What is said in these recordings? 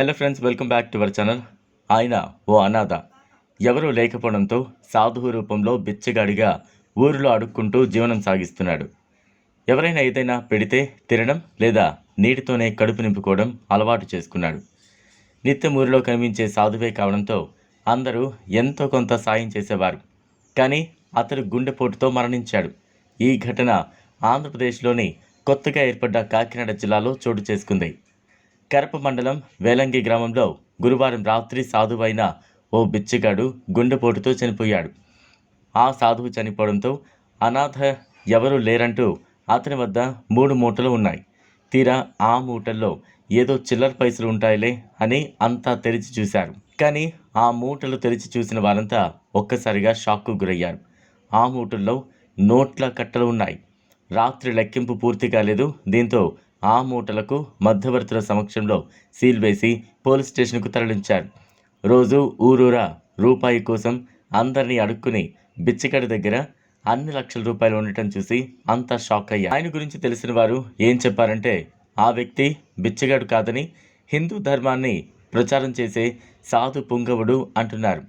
Hello friends welcome back to our channel ఆయన ఓ అనాథ. ఎవరూ లేకపోవడంతో సాధువు రూపంలో బిచ్చగాడిగా ఊరిలో అడుక్కుంటూ జీవనం సాగిస్తున్నాడు. ఎవరైనా ఏదైనా పెడితే తినడం లేదా నీటితోనే కడుపు నింపుకోవడం అలవాటు చేసుకున్నాడు. నిత్యం ఊరిలో కనిపించే సాధువే కావడంతో అందరూ ఎంతో కొంత సాయం చేసేవారు. కానీ అతడు గుండెపోటుతో మరణించాడు. ఈ ఘటన ఆంధ్రప్రదేశ్లోని కొత్తగా ఏర్పడ్డ కాకినాడ జిల్లాలో చోటు చేసుకుంది. కరప మండలం వేలంగి గ్రామంలో గురువారం రాత్రి సాధువైన ఓ బిచ్చగాడు గుండెపోటుతో చనిపోయాడు. ఆ సాధువు చనిపోవడంతో అనాథ ఎవరూ లేరంటూ అతని వద్ద మూడు మూటలు ఉన్నాయి. తీరా ఆ మూటల్లో ఏదో చిల్లర పైసలు ఉంటాయిలే అని అంతా తెరిచి చూశారు. కానీ ఆ మూటలు తెరిచి చూసిన వారంతా ఒక్కసారిగా షాక్కు గురయ్యారు. ఆ మూటల్లో నోట్ల కట్టలు ఉన్నాయి. రాత్రి లెక్కింపు పూర్తి కాలేదు దీంతో ఆ మూటలకు మధ్యవర్తుల సమక్షంలో సీల్ వేసి పోలీస్ స్టేషన్కు తరలించారు. రోజు ఊరూరా రూపాయి కోసం అందరినీ అడుక్కుని బిచ్చగడి దగ్గర అన్ని లక్షల రూపాయలు ఉండటం చూసి అంతా షాక్ అయ్యారు. ఆయన గురించి తెలిసిన వారు ఏం చెప్పారంటే ఆ వ్యక్తి బిచ్చగాడు కాదని హిందూ ధర్మాన్ని ప్రచారం చేసే సాధు పుంగవుడు అంటున్నారు.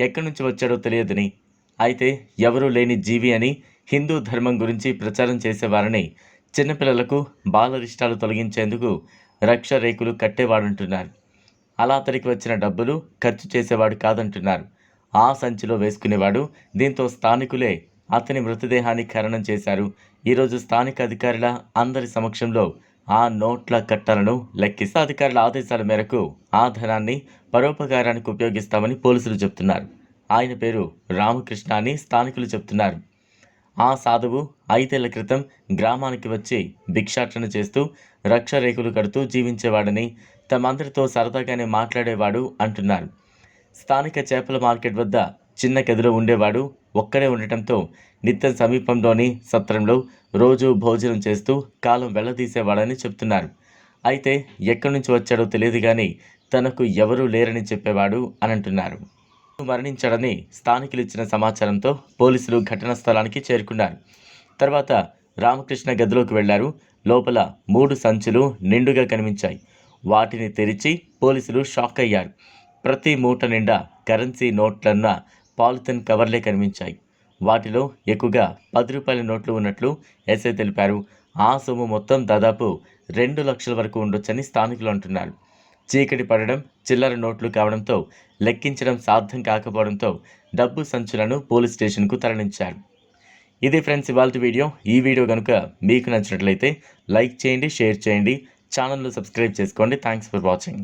ఎక్కడి నుంచి వచ్చాడో తెలియదని అయితే ఎవరూ లేని జీవి అని హిందూ ధర్మం గురించి ప్రచారం చేసేవారని చిన్నపిల్లలకు బాలరిష్టాలు తొలగించేందుకు రక్ష రేకులు కట్టేవాడంటున్నారు. అలా అతనికి వచ్చిన డబ్బులు ఖర్చు చేసేవాడు కాదంటున్నారు. ఆ సంచిలో వేసుకునేవాడు దీంతో స్థానికులే అతని మృతదేహాన్ని ఖననం చేశారు. ఈరోజు స్థానిక అధికారుల అందరి సమక్షంలో ఆ నోట్ల కట్టలను లెక్కిస్తా అధికారుల ఆదేశాల మేరకు ఆ ధనాన్ని పరోపకారానికి ఉపయోగిస్తామని పోలీసులు చెప్తున్నారు. ఆయన పేరు రామకృష్ణ అని స్థానికులు చెప్తున్నారు. ఆ సాధువు ఐదేళ్ళ క్రితం గ్రామానికి వచ్చి భిక్షాటన చేస్తూ రక్షరేకులు కడుతూ జీవించేవాడని తమందరితో సరదాగానే మాట్లాడేవాడు అంటున్నారు. స్థానిక చేపల మార్కెట్ వద్ద చిన్న గదిలో ఉండేవాడు ఒక్కడే ఉండటంతో నిత్యం సమీపంలోని సత్రంలో రోజు భోజనం చేస్తూ కాలం వెళ్ళదీసేవాడని చెప్తున్నారు. అయితే ఎక్కడి నుంచి వచ్చాడో తెలియదు కానీ తనకు ఎవరూ లేరని చెప్పేవాడు అని అంటున్నారు. మరణించాడని స్థానికులు ఇచ్చిన సమాచారంతో పోలీసులు ఘటనా స్థలానికి చేరుకున్నారు. తర్వాత రామకృష్ణ గదిలోకి వెళ్ళారు. లోపల మూడు సంచులు నిండుగా కనిపించాయి. వాటిని తెరిచి పోలీసులు షాక్ అయ్యారు. ప్రతి మూట నిండా కరెన్సీ నోట్లన్న పాలిథిన్ కవర్లే కనిపించాయి. వాటిలో ఎక్కువగా పది రూపాయల నోట్లు ఉన్నట్లు ఎస్ఐ తెలిపారు. ఆ సొమ్ము మొత్తం దాదాపు రెండు లక్షల వరకు ఉండొచ్చని స్థానికులు అంటున్నారు. చీకటి పడడం చిల్లర నోట్లు కావడంతో లెక్కించడం సాధ్యం కాకపోవడంతో డబ్బు సంచులను పోలీస్ స్టేషన్కు తరలించారు. ఇది ఫ్రెండ్స్ ఇవాళ వీడియో. ఈ వీడియో కనుక మీకు నచ్చినట్లయితే లైక్ చేయండి షేర్ చేయండి. ఛానల్ను సబ్స్క్రైబ్ చేసుకోండి. Thanks for watching.